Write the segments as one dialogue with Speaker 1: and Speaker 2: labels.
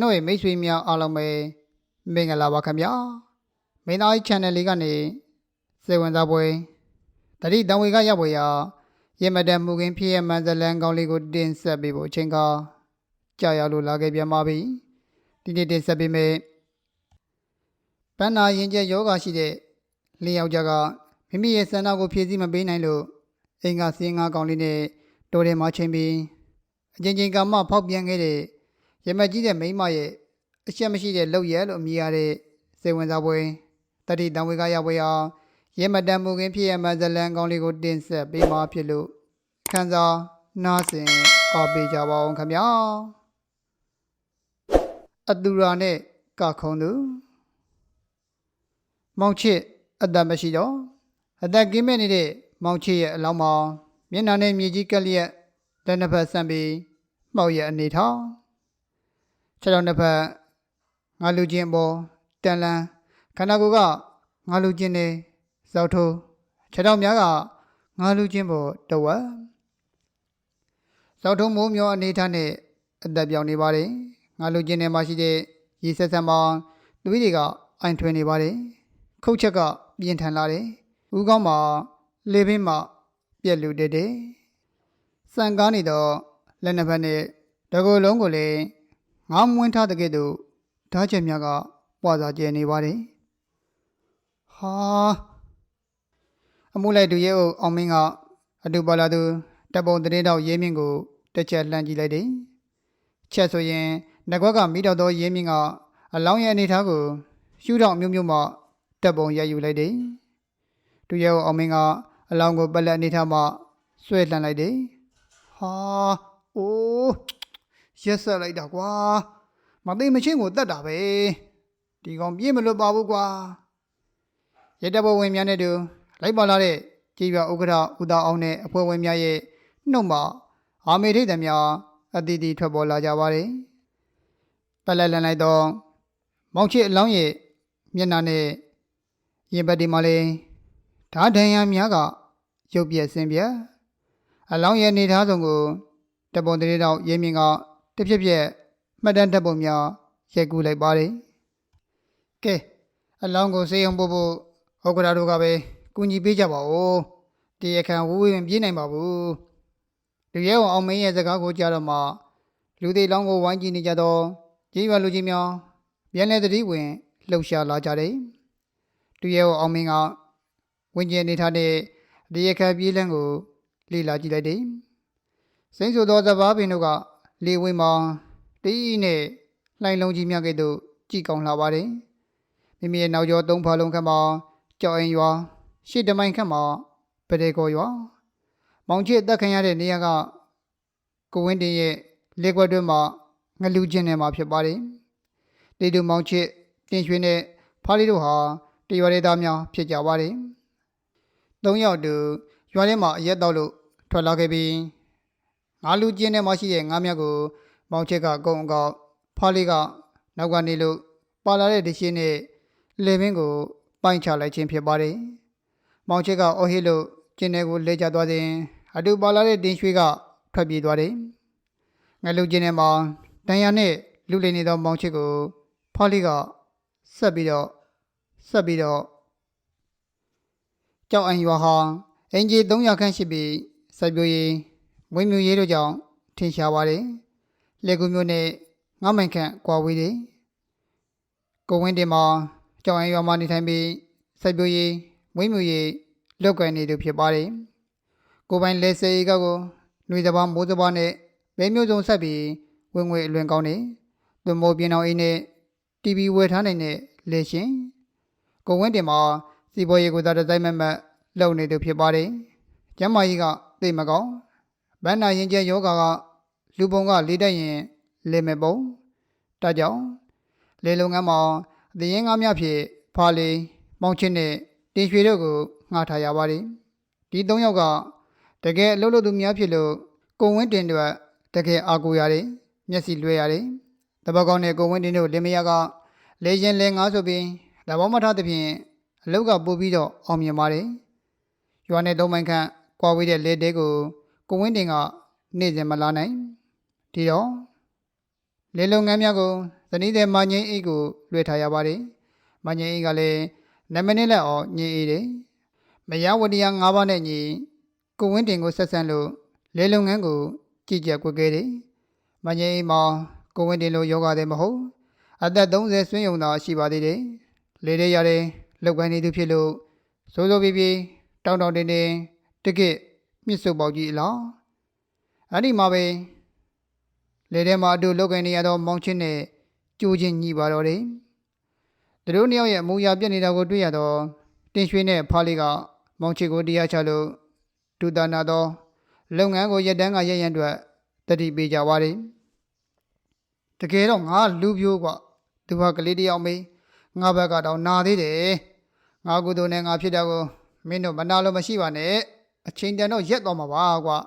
Speaker 1: ကျွန်တော်ရဲ့မိတ်ဆွေများအားလုံးပဲမင်္ဂလာပါခင်ဗျာမင်းသား channel လေးကနေစေဝင်စားပွဲတတိတံဝေကရပ်ပွဲရာရမတန်မူကင်းဖြစ်ရမှန်ဇလန်ကောင်းလေးကိုတင်ဆက်ပေးဖို့အချိန်ကကြာရောက်လို့လာခဲ့ပြန်ပါပြီဒီနေ့တင်ဆက်ပေးမယ်ပန်းနာရင်ကျက်ယောဂရှိတဲ့လေးယောက်ျားကမိမိရဲ့ဆန္ဒကိုဖြည့်ဆည်းမပေးနိုင်လို့အင်္ဂါစင်းငါးကောင်လေးနဲ့တိုးတယ်မှချင်းပြီးအချင်းချင်းကမှဖောက်ပြန်ခဲ့တဲ့ ရမကြီးတဲ့မိန်းမရဲ့အချက်မရှိတဲ့လောက်ရဲလို့အမည်ရတဲ့စေဝင်စားပွဲတတိတံဝေကရပွဲဟာရမတန်မူခင်ဖြစ်ရမှဇလန်ကောင်းလေးကိုတင်ဆက်ပေးမှာဖြစ်လို့ခန်းစားနားဆင်အားပေးကြပါအောင်ခင်ဗျာအတူရာနဲ့ကခုံသူမောင်ချစ်အသက်မရှိတော့အသက်ကင်းမဲ့နေတဲ့မောင်ချစ်ရဲ့အလောင်းမှာမျက်နှာနဲ့မြေကြီးကက်လျက်လက်နှစ်ဖက်ဆန့်ပြီးမှောက်ရဲ့အနေထား ခြေထောက်နှစ်ဖက်ငါလူချင်းအပေါ်တန်လန်းခန္ဓာကိုယ်ကငါလူချင်းနေဇောက်ထိုးခြေထောက်များကငါလူချင်းပေါ်တဝက်ဇောက်ထိုးမိုးမျောအနေထားနဲ့အသက်ပြောင်းနေပါတယ်ငါလူချင်းထဲမှာရှိတဲ့ရေဆက်ဆက်မှာသွေးတွေကအိုင်ထွင်နေပါတယ်ခုတ်ချက်ကပြင်းထန်လာတယ်ဦးကောင်းမှာလေပင်မှာပြက်လူတက်တယ်စံကားနေတော့လက်နှစ်ဖက်နဲ့တကူလုံးကိုလည်း ငါမွင်းထားတဲ့ကဲ့သို့ဓာတ်ချက်များကပွာစားကျဲနေပါတယ်။ဟာအမှုလိုက်သူရဲ့အုပ်အောင်မင်းကအတူပါလာသူတပ်ပုံတရင်တော့ရဲမြင့်ကိုတစ်ချက်လှမ်းကြည့်လိုက်တယ်။ချက်ဆိုရင်ငကွက်ကမိတော့သောရဲမြင့်ကအလောင်းရဲ့အနေထားကိုရှူတော့မျိုးမျိုးမှတပ်ပုံရယူလိုက်တယ်။သူရဲ့အုပ်အောင်မင်းကအလောင်းကိုပက်လက်အနေထားမှဆွဲလှမ်းလိုက်တယ်။ဟာအိုး ရက်ဆက်လိုက်တာကွာမသိမချင်းကိုတတ်တာပဲဒီကောင်ပြေးမလွတ်ပါဘူးကွာရတဘဝင်များနဲ့တူလိုက်ပါလာတဲ့ကြေးပြဥက္ကဋ္ဌဦးသားအောင်နဲ့အဖွဲ့ဝင်များရဲ့နှုတ်မှာအာမေထိတ်တယ်များအတီးတီထွက်ပေါ်လာကြပါတယ်ပက်လက်လန်လိုက်တော့မောင်ချစ်အလောင်းရဲ့မျက်နှာနဲ့ရင်ပတ်ဒီမှာလေဓာတ်ဒဏ်ရာများကရုပ်ပြက်ဆင်းပြက်အလောင်းရဲ့နေသားဆုံးကိုတပုံတရေတော့ရဲမြင့်က တပြက်ပြက်မှတ်တမ်းတပ်ပုံများရိုက်ကူးလိုက်ပါတယ်။ကဲအလောင်းကိုစေယုံဖို့ဖို့ဟုတ်ကရာတို့ကပဲကူညီပေးကြပါဦး။တရားခံဝူဝင်ပြေးနိုင်ပါဘူး။လူရဲအောင်မင်းရဲ့စကားကိုကြားတော့မှလူသေးလောင်းကိုဝိုင်းကြည့်နေကြတော့ကြီးရွာလူကြီးများပြန်လဲတတိဝင်လှုပ်ရှားလာကြတယ်။လူရဲအောင်မင်းကဝင်ကျင်နေထားတဲ့တရားခံပြေးလန်းကိုလေ့လာကြည့်လိုက်တယ်။စိမ့်ဆိုသောသဘာပင်တို့က လေဝင်းမှာတီးနဲ့လှိုင်လုံးကြီးများကဲ့သို့ကြည်ကောင်းလာပါတယ်မိမိရဲ့နောက်ကျောသုံးဖာလုံးခန့်မှာကြောက်ရင်ရွာရှစ်တမိုင်ခန့်မှာပဒေကောရွာမောင်ချစ်တက်ခံရတဲ့နေရာကကိုဝင်းတင်ရဲ့လက်ကွက်တွင်းမှာငလူချင်းထဲမှာဖြစ်ပါတယ်တေတူမောင်ချစ်တင်ရွှေနဲ့ဖားလေးတို့ဟာတရွာဒေသများဖြစ်ကြပါတယ်သုံးယောက်တူရွာထဲမှာအရက်တော့လို့ထွက်လာခဲ့ပြီး ငါလူကျင်းထဲမှာရှိတဲ့ငါးမြတ်ကိုမောင်ချက်ကကုံအကောက်ဖားလေးကနောက်ကနေလို့ပါလာတဲ့ဒရှင်းနဲ့လေပင်ကိုပိုင်းချလိုက်ခြင်းဖြစ်ပါတယ်။မောင်ချက်ကအော်ဟစ်လို့ကျင်းထဲကိုလဲကျသွားစဉ်အတူပါလာတဲ့တင်ရွှေကထွက်ပြေးသွားတယ်။ငါလူကျင်းထဲမှာတန်ရနဲ့လူလိမ့်နေသောမောင်ချက်ကိုဖားလေးကဆက်ပြီးတော့ဆက်ပြီးတော့ကြောက်အံရွာဟာအင်ဂျီ300ခန့်ရှိပြီးစိုက်ပျိုးရေး ဝင်းမြူရေးတို့ကြောင့်ထင်ရှားပါတယ်။လက်ကူမျိုးနဲ့ငေါမိုင်ခန့်ကွာဝေးတယ်။ကိုဝင်းတင်မှာကြောင်ရင်ရွာမှာနေထိုင်ပြီးစိုက်ပျိုးရေးဝင်းမြူရေးလုပ်ကိုင်နေသူဖြစ်ပါတယ်။ကိုပိုင်လက်စေးကောက်ကိုနှွေစပါးမိုးစပါးနဲ့ဘဲမျိုးစုံဆက်ပြီးဝင်ငွေအလွန်ကောင်းနေ။သွမိုးပြင်းအောင်အိနဲ့ TV ဝယ်ထားနိုင်တဲ့လေရှင်။ကိုဝင်းတင်မှာစီပေါ်ရေးကိုသာဒီဇိုင်းမတ်မတ်လုပ်နေသူဖြစ်ပါတယ်။ကျမ်းမာရေးကသိပ်မကောင်း ဗန္နာရင်ကျဲယောဂါကလူပုံကလေးတက်ရင်လေမဲ့ပုံဒါကြောင့်လေလုံငန်းမှာအသရင်ငါးများဖြင့်ဖာလီမောင်ချင်းနဲ့တင်ရွှေတို့ကိုငှားထားရပါတယ်ဒီသုံးယောက်ကတကယ်အလုပ်လုပ်သူများဖြစ်လို့ကိုဝင်းတင်တို့တကယ်အားကိုးရတယ်မျက်စိလွှဲရတယ်တပတ်ကောင်းတဲ့ကိုဝင်းတင်တို့လင်မယားကလေရင်လေငါးဆိုပြီးတဘောမထားသဖြင့်အလုတ်ကပို့ပြီးတော့အောင်မြင်ပါတယ်ရွာနဲ့သုံးမိုင်ခန့်ကွာဝေးတဲ့လေတဲကို ကိုဝင်းတင်ကနေ့စဉ်မလာနိုင်ဒီတော့လေလုံငန်းများကိုဇနီးတဲ့မငင်းအေးကိုလွှဲထားရပါတယ်မငင်းအေးကလည်းနမနစ်လက်အောင်ညင်အေးတယ်မယဝတရား၅ပါးနဲ့ညီကိုဝင်းတင်ကိုဆက်ဆံလို့လေလုံငန်းကိုကြည်ကြက်ကွက်ခဲ့တယ်မငင်းအေးမှာကိုဝင်းတင်လိုယောဂတဲ့မဟုတ်အသက်30ဆွင်းယုံသာရှိပါသေးတယ်လေရဲရတယ်လောက်ကိုင်းနေသူဖြစ်လို့စိုးစိုးပြေးပြေးတောင်းတောင်းတင်းတင်းတကစ် မြစ်စုပ်ပေါက်ကြီးအလားအဲ့ဒီမှာပဲလေထဲမှာအတူလောက်ကိုင်းနေရတော့မောင်ချင်းနဲ့ကြိုးချင်းညီပါတော့တယ်သူတို့နှစ်ယောက်ရဲ့အမူအရာပြက်နေတာကိုတွေ့ရတော့တင်ရွှေနဲ့ဖားလေးကမောင်ချစ်ကိုတရားချလို့ဒုသနာတော့လုပ်ငန်းကိုရက်တန်းကရက်ရန်အတွက်တတိပေးကြပါတယ်တကယ်တော့ငါလူပြိုးกว่าသူဟာကလေးတစ်ယောက်မေးငါဘက်ကတော့နာသေးတယ်ငါကုသိုလ်နဲ့ငါဖြစ်တာကိုမင်းတို့မနာလို့မရှိပါနဲ့ အချိန်တန်တော့ရက်သွားမှာပါကွာ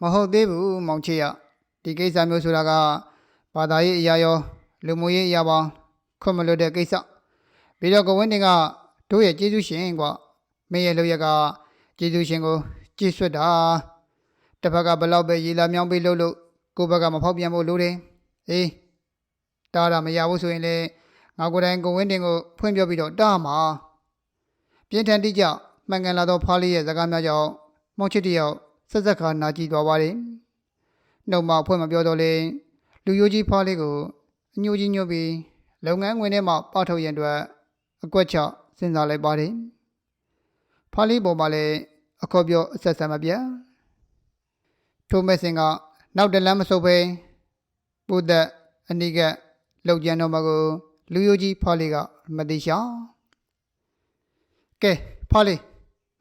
Speaker 1: မဟုတ်သေးဘူးမောင်ချစ်ရဒီကိစ္စမျိုးဆိုတာကဘာသာရေးအရာရောလူမှုရေးအရာပါခွင့်မလို့တဲ့ကိစ္စပြီးတော့ကိုဝင်းတင်ကတို့ရဲ့ကျေးဇူးရှင်ကွာမင်းရဲ့လုပ်ရက်ကကျေးဇူးရှင်ကိုကြည်ဆွတ်တာတစ်ဖက်ကဘလောက်ပဲရေလာမြောင်းပေးလို့လို့ကိုယ့်ဘက်ကမဖောက်ပြန်ဖို့လိုတယ်အေးတားတာမရဘူးဆိုရင်လေငါကိုယ်တိုင်ကိုဝင်းတင်ကိုဖွင့်ပြပြီးတော့တားမှာပြင်းထန်တိကျ မှန်ကန်လာသောဖားလေးရဲ့စကားများကြောင့်မောင်ချစ်တယောက်ဆက်ဆက်ခါနာကြည့်သွားပါတယ်နှုတ်မဖွင့်မပြောတော့လေလူယိုကြီးဖားလေးကိုအညိုကြီးညွတ်ပြီးလုပ်ငန်းဝင်ထဲမှာပထုတ်ရန်အတွက်အကွက်ချစဉ်းစားလိုက်ပါတယ်ဖားလေးပေါ်မှာလည်းအခေါ်ပြောအဆက်ဆက်မပြတ်ထိုမက်ဆင်ကနောက်တလမ်းမဆုပ်ပဲပုဒ်သက်အနိကလောက်ကျန်တော့မကိုလူယိုကြီးဖားလေးကမတိရှာကဲဖားလေး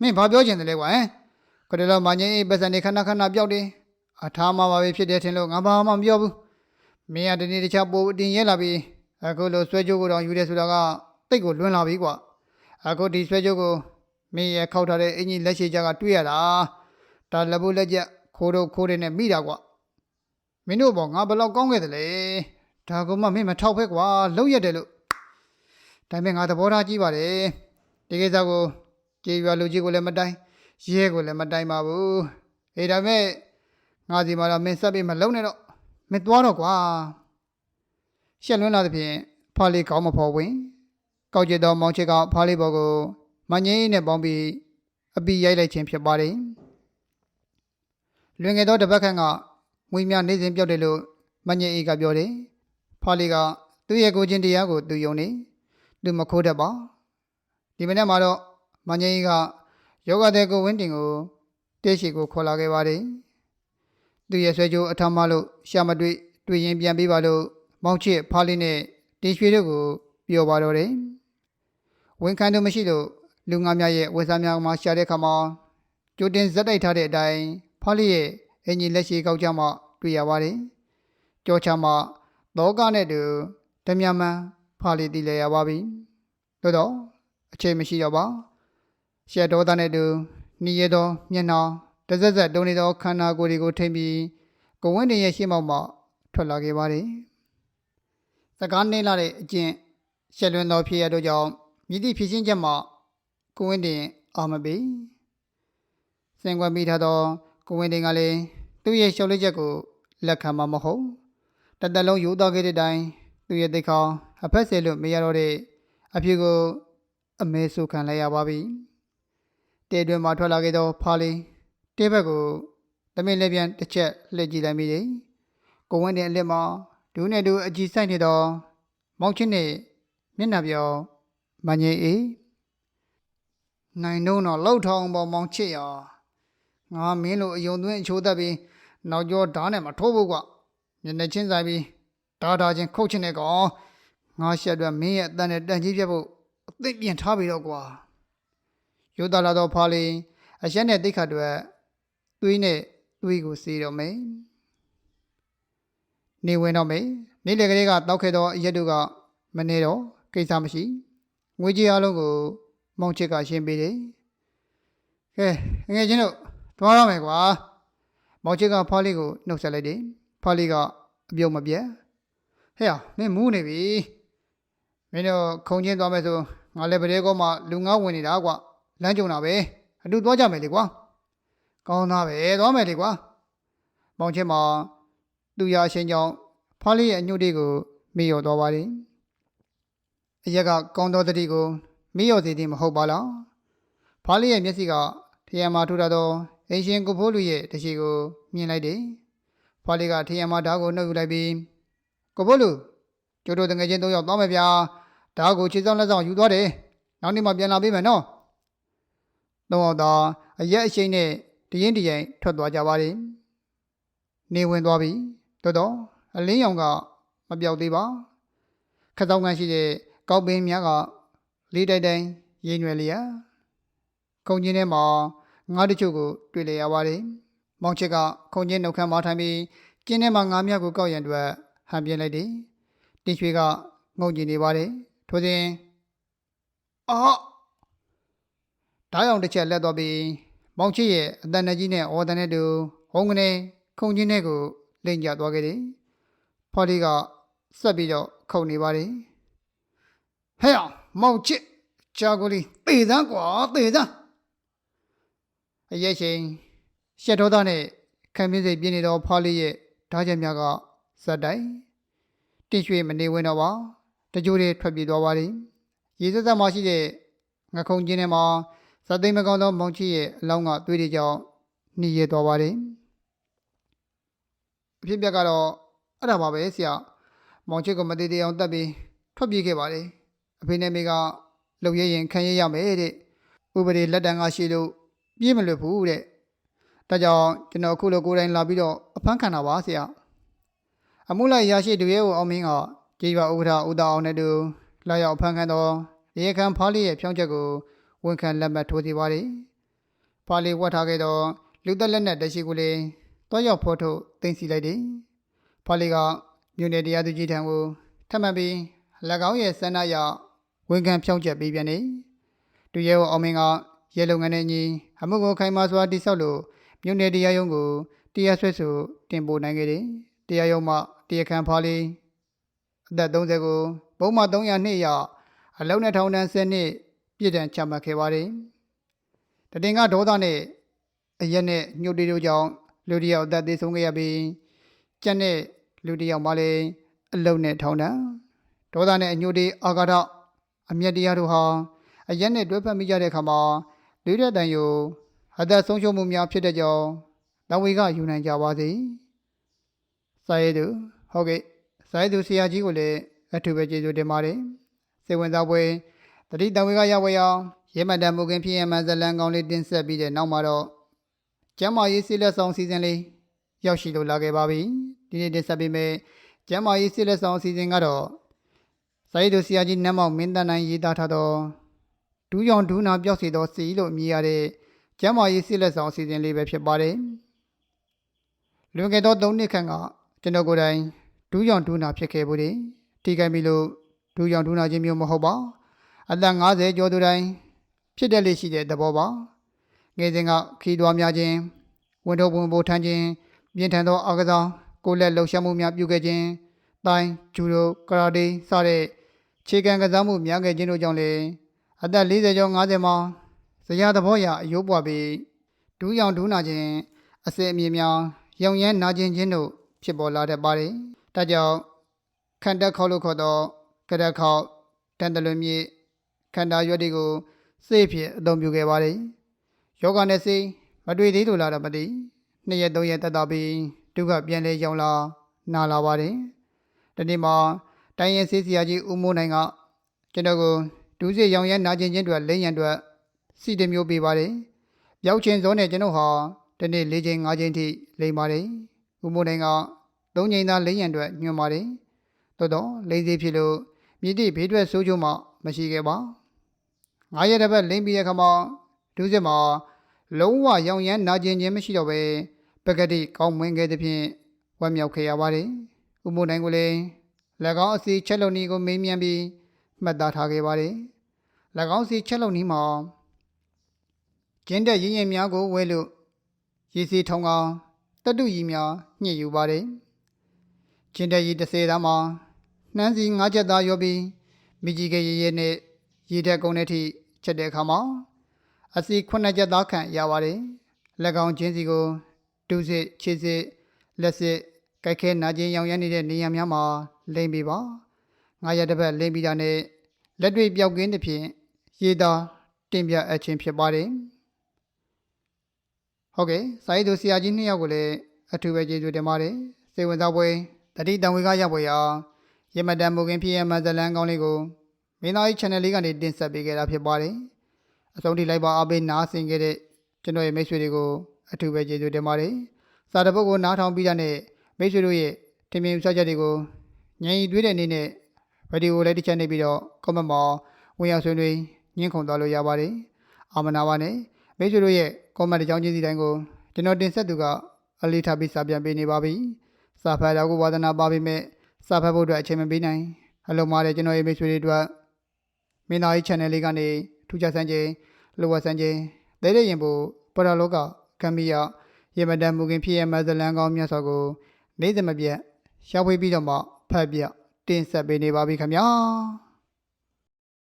Speaker 1: မင်းဘာပြောချင်တယ်လဲကွာဟမ်ခရလောမငင်းအေးပတ်စံနေခဏခဏပြောက်တယ်အထားမှာပါပဲဖြစ်တယ်ထင်လို့ငါဘာမှမပြောဘူးမင်းကဒီနေ့တခြားပို့အတင်ရဲလာပြီးအခုလိုဆွဲကြိုးကိုတော့ယူတယ်ဆိုတာကတိတ်ကိုလွန်းလာပြီကွာအခုဒီဆွဲကြိုးကိုမင်းရဲ့ခောက်ထားတဲ့အင်ကြီးလက်ရှိကြကတွေ့ရတာဒါလက်ဖို့လက်ချက်ခိုးတော့ခိုးတယ်နဲ့မိတာကွာမင်းတို့ဘောငါဘယ်လောက်ကောင်းခဲ့တယ်လဲဒါကမှမင်းမထောက်ဖဲကွာလုံးရက်တယ်လို့ဒါပေမဲ့ငါသဘောထားကြည့်ပါတယ်ဒီကိစ္စကို ကြေးရွာလူကြီးကိုလည်းမတိုင်ရဲကိုလည်းမတိုင်ပါဘူးအေးဒါပေမဲ့ငါစီမှာတော့မင်းဆက်ပြီးမလုံးနဲ့တော့မင်းသွားတော့ကွာရှက်လွန်းလာသဖြင့်ဖားလေးကောင်းမဖော်ဝင်ကောက်ကျသောမောင်ချစ်ကဖားလေးဘော်ကိုမငင်းနဲ့ပေါင်းပြီးအပီရိုက်လိုက်ခြင်းဖြစ်ပါတယ်လွင်ငယ်သောတပတ်ခန့်ကငွေများနေစဉ်ပြောက်တယ်လို့မငင်းအေးကပြောတယ်ဖားလေးကသူ့ရဲ့ကိုချင်းတရားကိုသူယုံနေသူမခိုးတတ်ပါဒီမနေ့မှာတော့ မငင်းအေးကယောဂတဲ့ကိုဝင်းတင်ကိုတေးရှိကိုခေါ်လာခဲ့ပါတယ်သူရဲ့ဆွဲကြိုးအထမလို့ရှာမတွေ့တွေ့ရင်ပြန်ပေးပါလို့မောင်ချစ်ဖားလေးနဲ့တင်ရွှေတို့ကိုပြောပါတော့တယ်ဝန်ခံသူမရှိလို့လူငါများရဲ့ဝက်စားများမှာရှာတဲ့ခါမှာကြိုတင်ဇက်တိုက်ထားတဲ့အတိုင်းဖားလေးရဲ့အင်ဂျင်လက်ရှိကောက်ကြမှတွေ့ရပါတယ်ကြောချမှလောကနဲ့တူဓမြမန်ဖားလေးတည်လဲရပါပြီသို့တော့အချိန်မရှိတော့ပါ ရှက်တော်သားနဲ့တူနှီးရသောမျက်နှာတစ်စက်စက်တုံနေသောခန္ဓာကိုယ်တွေကိုထိမ့်ပြီးကိုဝင်းတင်ရဲ့ရှေ့မောက်မှထွက်လာခဲ့ပါတယ်စကားနေလာတဲ့အကျင့်ရှက်လွန်းသောဖြစ်ရတို့ကြောင့်မြည်သည့်ဖြစ်ချင်းချက်မှကိုဝင်းတင်အာမပေးစင်ကွက်မိထားသောကိုဝင်းတင်ကလည်းသူ့ရဲ့ရှောက်လေးချက်ကိုလက်ခံမှာမဟုတ်တသက်လုံးယူသွားခဲ့တဲ့အတိုင်းသူ့ရဲ့တိတ်ခေါအဖက်ဆဲလို့မရတော့တဲ့အဖြစ်ကိုအမဲဆုခံလိုက်ရပါပြီ တဲတွင်မှထွက်လာခဲ့သောဖားလေးတဲဘက်ကိုတမင်လည်းပြန်တစ်ချက်လှည့်ကြည့်လိုက်မိတယ်ကိုဝင်းတင်အလက်မှာဒူးနဲ့ဒူးအကြည့်ဆိုင်နေသောမောင်ချင်းနဲ့မျက်နှာပြောမငြိမ်အေးနိုင်တော့တော့လှုပ်ထောင်ပေါ်မောင်ချစ်ရငါမင်းလိုအယုံသွင်းအချိုးသက်ပြီးနောက်ကျောဓာတ်နဲ့မထိုးဘူးကွမျက်နှာချင်းဆိုင်ပြီးဓာတာချင်းခုတ်ချင်တဲ့ကောင်ငါရှက်အတွက်မင်းရဲ့အတန်နဲ့တန်ကြီးပြတ်ဖို့အသိပြင်ထားပြီတော့ကွာ ယူသားလာတော့ဖားလေးအရက်နဲ့တိတ်ခတ်တွေသွေးနဲ့သွေးကိုစေးတော့မယ်နေဝင်တော့မယ်နေ့လေကလေးကတောက်ခဲ့တော့အရက်တို့ကမနေတော့ကိစ္စမရှိငွေကြီးအလုံးကိုမောင်ချစ်ကရှင်းပေးတယ်ကဲငယ်ချင်းတို့သွားရမယ်ကွာမောင်ချစ်ကဖားလေးကိုနှုတ်ဆက်လိုက်တယ်ဖားလေးကအပြုံးမပြတ်ဟဲ့မင်းမူးနေပြီမင်းတို့ခုံချင်းသွားမယ်ဆိုငါလည်းပရဲကောမှလူငါဝင်နေတာကွာ လမ်းကြုံတာပဲအတူသွားကြမယ်လေကွာကောင်းသားပဲသွားမယ်လေကွာမောင်ချင်းမှာသူရအရှင်ကြောင့်ဖားလေးရဲ့အညွတ်တွေကိုမိရောသွားပါတယ်အရက်ကကောင်းသောတတိကိုမိရောစေသည်မဟုတ်ပါလားဖားလေးရဲ့မျက်စိကထရံမှာထူတာသောအင်ရှင်ကိုဖိုးလူရဲ့တရှိကိုမြင်လိုက်တယ်ဖားလေးကထရံမှာဓာတ်ကိုနှုတ်ယူလိုက်ပြီးကိုဖိုးလူကျိုးတို့တငယ်ချင်း၃ယောက်သွားမယ်ဗျာဓာတ်ကိုခြေစောင်းလက်ဆောင်ယူသွားတယ်နောက်နေ့မှပြန်လာပေးမယ်နော် သုံးယောက်သာအရက်အရှိန်နဲ့တရင်တရင်ထွက်သွားကြပါတယ်နေဝင်သွားပြီတော်တော်အလင်းရောင်ကမပြောက်သေးပါခက်တောင်းကန်ရှိတဲ့ကောက်ပင်များကလေးတိုက်တိုင်းရင်းရွယ်လျက်ခုံချင်းထဲမှာငါးတချို့ကိုတွေ့လျက်ရပါတယ်မောင်ချစ်ကခုံချင်းနှုတ်ခမ်းမထိုင်ပြီးကျင်းထဲမှာငါးမြတ်ကိုကောက်ရန်အတွက်ဟန်ပြင်းလိုက်တယ်တင်ရွှေကငုံကြည့်နေပါတယ်ထိုစဉ်အော် ဓာတ်ရောင်တစ်ချက်လက်တော့ပြီးမောင်ချစ်ရဲ့အတန်တကြီးနဲ့အော်တန်နဲ့တူဟုံးကနေခုံချင်းထဲကိုလိမ့်ကျသွားခဲ့တယ်ဖော်လီကဆက်ပြီးတော့ခုန်နေပါတယ်ဟဲ့အောင်မောင်ချစ်ဂျာကိုလီတေသန်းကွာတေသန်းအရက်ချင်းရှက်တော်သားနဲ့ခံပြင်းစိတ်ပြင်းနေတော့ဖော်လီရဲ့ဓာတ်ချက်များကဇက်တိုင်တင်ရွှေမနေဝင်တော့ပါတကြိုးတွေထွက်ပြေးသွားပါတယ်ရေစက်စက်မှာရှိတဲ့ငခုံချင်းထဲမှာ ဇက်သိမ်းမကောင်းသောမောင်ချစ်ရဲ့အလောင်းကသွေးတွေကြောင့်နှီးရဲသွားပါတယ်အဖြစ်ပြက်ကတော့အဲ့ဒါပါပဲဆရာမောင်ချစ်ကိုမသေးသေးအောင်တတ်ပြီးထွက်ပြေးခဲ့ပါတယ်အဖေနဲ့မေကလှုပ်ရရင်ခံရရမယ်တဲ့ဥပဒေလက်တံကရှိလို့ပြေးမလွတ်ဘူးတဲ့ဒါကြောင့်ကျွန်တော်အခုလိုကိုယ်တိုင်လာပြီးတော့အဖမ်းခံတာပါဆရာအမှုလိုက်ရရှိတူရဲကိုအောင်မင်းကကြေးရွာဥက္ကဋ္ဌဦးတာအောင်နဲ့တူလာရောက်အဖမ်းခံတော့ရေခံဖားလေးရဲ့ဖြောင်းချက်ကို ဝန်ခံလက်မှတ်ထိုးစီပါတယ်ဖားလေးဝတ်ထားခဲ့တော့လူသက်လက်နဲ့တရှိကိုလေးတွားရောက်ဖော်ထုတ်သိမ်းစီလိုက်တယ်ဖားလေးကမြို့နယ်တရားသူကြီးထံကိုထပ်မံပြီး၎င်းရဲ့ဆန္ဒအရဝန်ခံဖြောင်းချက်ပေးပြန်တယ်တူရဲကိုအောင်မင်းကရဲလုံငန်းနဲ့ညီအမှုကိုခိုင်မာစွာတိဆောက်လို့မြို့နယ်တရားရုံးကိုတရားစွဲဆိုတင်ပို့နိုင်ခဲ့တယ်တရားရုံးမှတရားခံဖားလေးအသက်30ကိုဘုံမှ300နှစ်အရအလုံးနဲ့ထောင်ဒဏ်10နှစ် ပြစ်ဒဏ်ချမှတ်ခဲ့ပါတယ်တတင်ကဒေါသနဲ့အရက်နဲ့ညှို့တေးတို့ကြောင့်လူတစ်ယောက်အသက်သေးဆုံးခဲ့ရပြီးကျန်တဲ့လူတစ်ယောက်မှလည်းအလုံးနဲ့ထောင်ဒဏ်ဒေါသနဲ့အညှို့တေးအာဃာတအမျက်တရားတို့ဟာအရက်နဲ့တွဲဖက်မိကြတဲ့အခါမှာလူတဲ့တန်ယိုအသက်ဆုံးရှုံးမှုများဖြစ်တဲ့ကြောင်းတဝေကယူနိုင်ကြပါစေစာရေးသူဟုတ်ကဲ့စာရေးသူဆရာကြီးကိုလည်းအထူးပဲကျေးဇူးတင်ပါတယ်စေဝင်စားပွဲ တတိတဝေကရောက်ဝေအောင်ရဲမတန်မူခင်ဖြစ်ရမှန်ဇလန်ကောင်းလေးတင်ဆက်ပြီးတဲ့နောက်မှာတော့ကျမ်းမာရေးစီလက်ဆောင်စီစဉ်လေးရောက်ရှိလို့လာခဲ့ပါပြီဒီနေ့တင်ဆက်ပေးမယ်ကျမ်းမာရေးစီလက်ဆောင်စီစဉ်ကတော့စာရေးသူဆရာကြီးနတ်မောင်မင်းတန်နိုင်ရေးသားထားသောဒူးရောင်ဒူးနာပြောက်စီသောစီလို့မြည်ရတဲ့ကျမ်းမာရေးစီလက်ဆောင်စီစဉ်လေးပဲဖြစ်ပါတယ်လွန်ခဲ့သော၃နှစ်ခန့်ကကျွန်တော်ကိုယ်တိုင်ဒူးရောင်ဒူးနာဖြစ်ခဲ့ဘူးတယ်ထိခိုက်ပြီလို့ဒူးရောင်ဒူးနာခြင်းမျိုးမဟုတ်ပါ အသက်50ကျော်သူတိုင်းဖြစ်တဲ့လေရှိတဲ့သဘောပါငယ်စဉ်ကခီးသွွားများခြင်းဝန်ထုတ်ဝန်ပိုးထမ်းခြင်းပြင်းထန်သောအာကစားကိုယ်လက်လှုပ်ရှားမှုများပြုခဲ့ခြင်းတိုင်းဂျူဒိုကရာတေစတဲ့ခြေကံကစားမှုများခဲ့ခြင်းတို့ကြောင့်လည်းအသက်40ကျော်50မှာဇရာသဘောရအယိုးပွားပြီးဒူးရောင်ဒူးနာခြင်းအစအမြင်များရောင်ရမ်းနာကျင်ခြင်းတို့ဖြစ်ပေါ်လာတတ်ပါတယ်။ဒါကြောင့်ခန္ဓာခေါက်လို့ခေါ်သောကရခေါက်တန်တလွင်မြေ ခန္ဓာရွက်တွေကိုစိတ်ဖြစ်အသုံးပြုခဲ့ပါတယ်။ယောဂနဲ့စိတ်မတွေ့သေးလို့လားတော့မသိ။နှစ်ရက်သုံးရက်တက်တာပြီးဒုက္ခပြန်လဲရောက်လာနာလာပါတယ်။ဒီနေ့မှာတိုင်းရင်ဆေးဆရာကြီးဦးမိုးနိုင်ကကျွန်တော်ကိုဒူးစစ်ရောင်ရဲနာကျင်ခြင်းတွေလိမ့်ရန်အတွက်စီတမျိုးပေးပါတယ်။ပြောက်ချင်းစောနဲ့ကျွန်တော်ဟာဒီနေ့၄ချိန်၅ချိန်ထိလိမ့်ပါတယ်။ဦးမိုးနိုင်က၃ချိန်သာလိမ့်ရန်အတွက်ညွှန်ပါတယ်။တော်တော်လိမ့်သေးဖြစ်လို့မြစ်တိဘေးထွက်ဆိုးချိုးမှ မရှိခဲ့ပါ။ငါးရက်တစ်ပတ်လိမ့်ပြီးတဲ့ခါမှာဒူးစစ်မှာလုံးဝရောင်ရမ်းနာကျင်ခြင်းမရှိတော့ပဲပကတိကောင်းမွင်ခဲ့သဖြင့်ဝမ်းမြောက်ခဲ့ရပါတယ်။ဦးမိုးနိုင်ကိုလည်း၎င်းအစီချက်လုံနီကိုမေးမြန်းပြီးမှတ်သားထားခဲ့ပါတယ်။၎င်းစီချက်လုံနီမှာကျင်းတဲ့ရင်းရင်များကိုဝဲလို့ရည်စီထုံကောင်တတုကြီးများညှစ်ယူပါတယ်။ကျင်းတဲ့ရည်30သားမှာနှမ်းစီ9ချက်သားရောပြီး မိကြီးကရရဲနဲ့ရေတက်ကုန်းတဲ့ထိချက်တဲ့အခါမှာအစီ9ချက်သားခန့်ရပါတယ်။၎င်းချင်းစီကိုဒုစစ်ခြေစစ်လက်စစ်ကြိုက်ခဲနာကျင်ရောင်ရမ်းနေတဲ့နေရာများမှာလိမ့်ပေးပါငါရတစ်ပတ်လင်းပြီးတာနဲ့လက်တွေ့ပြောက်ကင်းသဖြင့်ရေးသားတင်ပြအပ်ခြင်းဖြစ်ပါတယ်ဟုတ်ကဲ့စာရေးသူဆရာကြီးနှစ်ယောက်ကိုလည်းအထူးပဲကျေးဇူးတင်ပါတယ်စိတ်ဝင်စားပွဲတတိတံဝေကရောက်ပွဲရာ ရမတန်မူခင်ဖြစ်ရမဇလန်းကောင်းလေးကိုမင်းသားကြီး channel လေးကနေတင်ဆက်ပေးခဲ့တာဖြစ်ပါတယ်အဆုံးထိလိုက်ပါအားပေးနားဆင်ခဲ့တဲ့ကျွန်တော်ရဲ့မိတ်ဆွေတွေကိုအထူးပဲကျေးဇူးတင်ပါတယ်စာတစ်ပုဒ်ကိုနားထောင်ပြီးတာနဲ့မိတ်ဆွေတို့ရဲ့ထင်မြင်ယူဆချက်တွေကိုညင်ရီတွေးတဲ့အနေနဲ့ဗီဒီယိုလည်းတစ်ချက်နေပြီးတော့ comment မှာဝင်ရောက်ဆွေးနွေးညှင့်ခုန်သွားလို့ရပါတယ်။အာမနာပါနဲ့မိတ်ဆွေတို့ရဲ့ comment အကြောင်းချင်းစီတိုင်းကိုကျွန်တော်တင်ဆက်သူကအလေးထားပြီးစာပြန်ပေးနေပါပြီ။စာဖတ်တော့ကိုဝါသနာပါပေမဲ့ စာဖတ်ဖို့အတွက်အချိန်မပေးနိုင်။အလုံးမာတဲ့ကျွန်တော်ရဲ့မိတ်ဆွေတွေအတွက်မင်းသားကြီး channel လေးကနေထူးခြားစမ်းခြင်းလိုဝဆန်းခြင်းဒဲတဲ့ရင်ပိုပရလောကကံမီယရေမတန်မူခင်ဖြစ်ရမဇလန်ကောင်းမြတ်စွာကိုနေ့စဉ်မပြတ်ရှာဖွေပြီးတော့မှဖတ်ပြတင်ဆက်ပေးနေပါပြီခင်ဗျာ။